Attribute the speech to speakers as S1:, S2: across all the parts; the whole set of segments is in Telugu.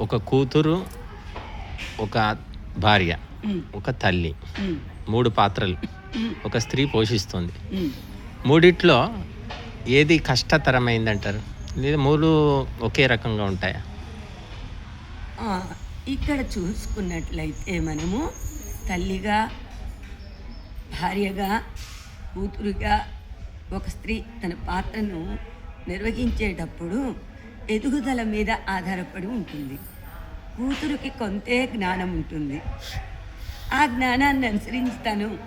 S1: ఒక కూతురు ఒక భార్య ఒక తల్లి మూడు పాత్రలు ఒక స్త్రీ పోషిస్తుంది. మూడిట్లో ఏది కష్టతరమైందంటారు? లేదా మూడు ఒకే రకంగా ఉంటాయా?
S2: ఇక్కడ చూసుకున్నట్లయితే మనము తల్లిగా భార్యగా కూతురుగా ఒక స్త్రీ తన పాత్రను నిర్వహించేటప్పుడు ఎదుగుదల మీద ఆధారపడి ఉంటుంది. కూతురుకి కొంతే జ్ఞానం ఉంటుంది. ఆ జ్ఞానాన్ని అనుసరించి తను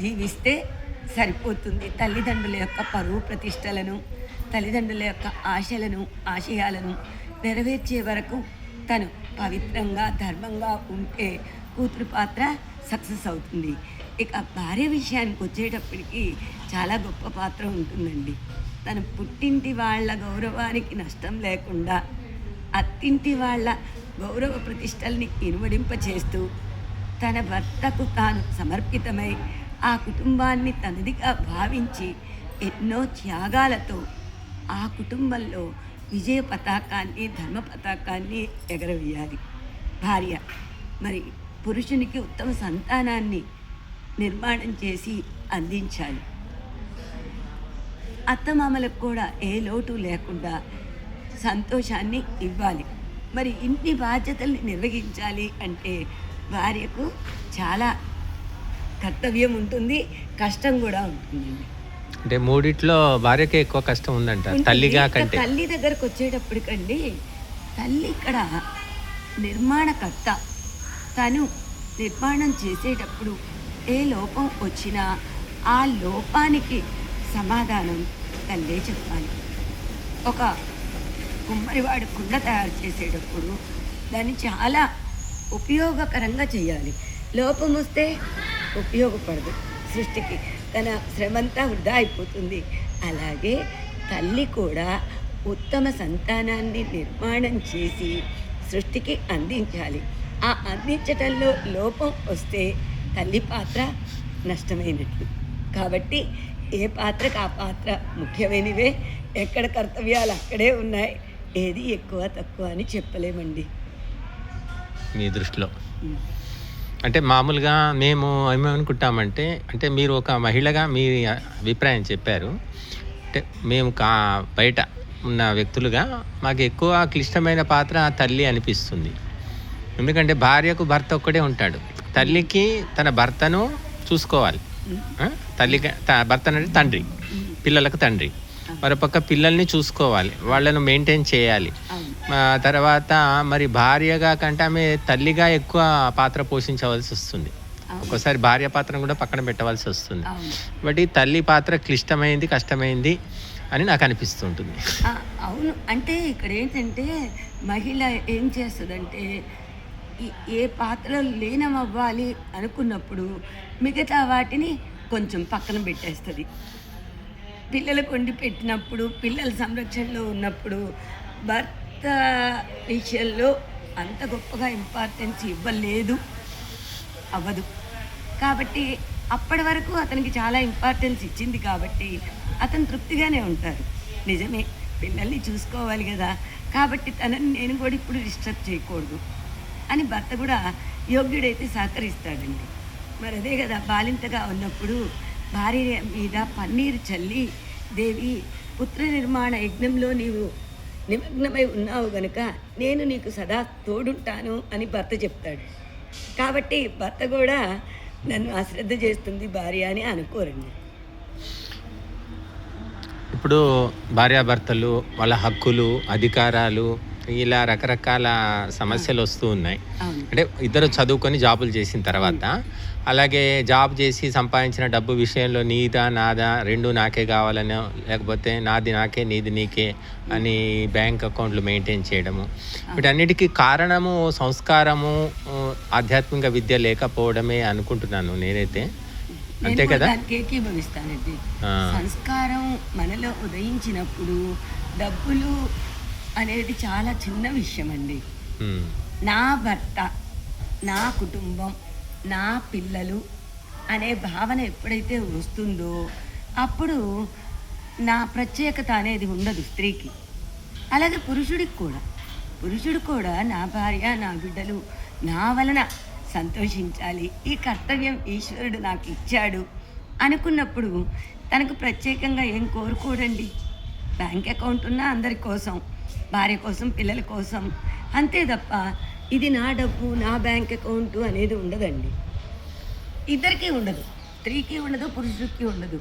S2: జీవిస్తే సరిపోతుంది. తల్లిదండ్రుల యొక్క పరువు ప్రతిష్టలను తల్లిదండ్రుల యొక్క ఆశలను ఆశయాలను నెరవేర్చే వరకు తను పవిత్రంగా ధర్మంగా ఉంటే కూతురు పాత్ర సక్సెస్ అవుతుంది. ఇక భార్య విషయానికి వచ్చేటప్పటికి చాలా గొప్ప పాత్ర ఉంటుందండి. తన పుట్టింటి వాళ్ళ గౌరవానికి నష్టం లేకుండా అత్తింటి వాళ్ళ గౌరవ ప్రతిష్టల్ని ఇనువడింపచేస్తూ తన భర్తకు తాను సమర్పితమై ఆ కుటుంబాన్ని తనదిగా భావించి ఎన్నో త్యాగాలతో ఆ కుటుంబంలో విజయ పతాకాన్ని ధర్మ పతాకాన్ని ఎగరవేయాలి. భార్య మరి పురుషునికి ఉత్తమ సంతానాన్ని నిర్మాణం చేసి అందించాలి. అత్తమామలకు కూడా ఏ లోటు లేకుండా సంతోషాన్ని ఇవ్వాలి. మరి ఇన్ని బాధ్యతల్ని నిర్వహించాలి అంటే భార్యకు చాలా కర్తవ్యం ఉంటుంది కష్టం కూడా ఉంటుందండి
S1: అంటే మూడిట్లో భార్యకే ఎక్కువ కష్టం ఉందంట. తల్లిగా కంటే.
S2: తల్లి దగ్గరకు వచ్చేటప్పటికండి తల్లి ఇక్కడ నిర్మాణకర్త. తను నిర్మాణం చేసేటప్పుడు ఏ లోపం వచ్చినా ఆ లోపానికి సమాధానం తల్లే చెప్పాలి. ఒక కుమ్మరివాడు కుండ తయారు చేసేటప్పుడు దాన్ని చాలా ఉపయోగకరంగా చేయాలి. లోపం వస్తే ఉపయోగపడదు. సృష్టికి తన శ్రమంతా వృధా అయిపోతుంది. అలాగే తల్లి కూడా ఉత్తమ సంతానాన్ని నిర్మాణం చేసి సృష్టికి అందించాలి. ఆ అందించటంలో లోపం వస్తే తల్లి పాత్ర నష్టమైనట్లు. కాబట్టి ఏ పాత్రకు ఆ పాత్ర? ముఖ్యమైనవే. ఎక్కడ కర్తవ్యాలు అక్కడే ఉన్నాయి. ఏది ఎక్కువ తక్కువ అని చెప్పలేమండి.
S1: మీ దృష్టిలో? అంటే మామూలుగా మేము ఏమనుకుంటామంటే అంటే మీరు ఒక మహిళగా మీ అభిప్రాయం చెప్పారు. అంటే మేము కా బయట ఉన్న వ్యక్తులుగా మాకు ఎక్కువ క్లిష్టమైన పాత్ర తల్లి అనిపిస్తుంది. ఎందుకంటే భార్యకు భర్త ఒక్కడే ఉంటాడు. తల్లికి తన భర్తను చూసుకోవాలి. ఆ? తల్లికి త- భర్త అంటే తండ్రి. పిల్లలకు తండ్రి. మరోపక్క పిల్లల్ని చూసుకోవాలి. వాళ్ళను మెయింటైన్ చేయాలి. తర్వాత మరి భార్యగా కంటే ఆమె తల్లిగా ఎక్కువ పాత్ర పోషించవలసి వస్తుంది. ఒక్కోసారి భార్య పాత్రను కూడా పక్కన పెట్టవలసి వస్తుంది. కాబట్టి తల్లి పాత్ర క్లిష్టమైంది కష్టమైంది అని నాకు అనిపిస్తుంటుంది
S2: అవును. అంటే ఇక్కడ ఏంటంటే మహిళ ఏం చేస్తుందంటే ఏ పాత్రలో లీనం అవ్వాలి అనుకున్నప్పుడు మిగతా వాటిని కొంచెం పక్కన పెట్టేస్తుంది. పిల్లలకు వండి పెట్టినప్పుడు పిల్లల సంరక్షణలో ఉన్నప్పుడు భర్త విషయంలో అంత గొప్పగా ఇంపార్టెన్స్ ఇవ్వలేదు అవ్వదు. కాబట్టి అప్పటి వరకు అతనికి చాలా ఇంపార్టెన్స్ ఇచ్చింది కాబట్టి అతను తృప్తిగానే ఉంటారు. నిజమే పిల్లల్ని చూసుకోవాలి కదా కాబట్టి తనని నేను కూడా ఇప్పుడు డిస్టర్బ్ చేయకూడదు అని భర్త కూడా యోగ్యుడైతే సహకరిస్తాడండి. మరి అదే కదా బాలింతగా ఉన్నప్పుడు భార్య మీద పన్నీరు చల్లి దేవి పుత్ర నిర్మాణ యజ్ఞంలో నీవు నిమగ్నమై ఉన్నావు గనుక నేను నీకు సదా తోడుంటాను అని భర్త చెప్తాడు. కాబట్టి భర్త కూడా నన్ను అశ్రద్ధ చేస్తుంది భార్య అని అనుకోరండి.
S1: ఇప్పుడు భార్యాభర్తలు వాళ్ళ హక్కులు అధికారాలు ఇలా రకరకాల సమస్యలు వస్తూ ఉన్నాయి. అంటే ఇద్దరు చదువుకొని జాబులు చేసిన తర్వాత అలాగే జాబ్ చేసి సంపాదించిన డబ్బు విషయంలో నీదా నాదా రెండు నాకే కావాలని లేకపోతే నాది నాకే నీది నీకే అని బ్యాంక్ అకౌంట్లు మెయింటైన్ చేయడము. వీటన్నిటికీ కారణము సంస్కారము ఆధ్యాత్మిక విద్య లేకపోవడమే అనుకుంటున్నాను నేనైతే.
S2: నేను
S1: అంతే కదా.
S2: సంస్కారం మనలో ఉదయించినప్పుడు డబ్బులు అనేది చాలా చిన్న విషయం అండి నా భర్త నా కుటుంబం నా పిల్లలు అనే భావన ఎప్పుడైతే వస్తుందో అప్పుడు నా ప్రత్యేకత అనేది ఉండదు స్త్రీకి. అలాగే పురుషుడికి కూడా. పురుషుడు కూడా నా భార్య నా బిడ్డలు నా వలన సంతోషించాలి. ఈ కర్తవ్యం ఈశ్వరుడు నాకు ఇచ్చాడు అనుకున్నప్పుడు తనకు ప్రత్యేకంగా ఏం కోరుకోడండి? బ్యాంక్ అకౌంట్ ఉన్నా అందరి కోసం. భార్య కోసం పిల్లల కోసం. అంతే తప్ప ఇది నా డబ్బు నా బ్యాంక్ అకౌంట్ అనేది ఉండదండి. ఇద్దరికీ ఉండదు. స్త్రీకి ఉండదు పురుషుడికి ఉండదు.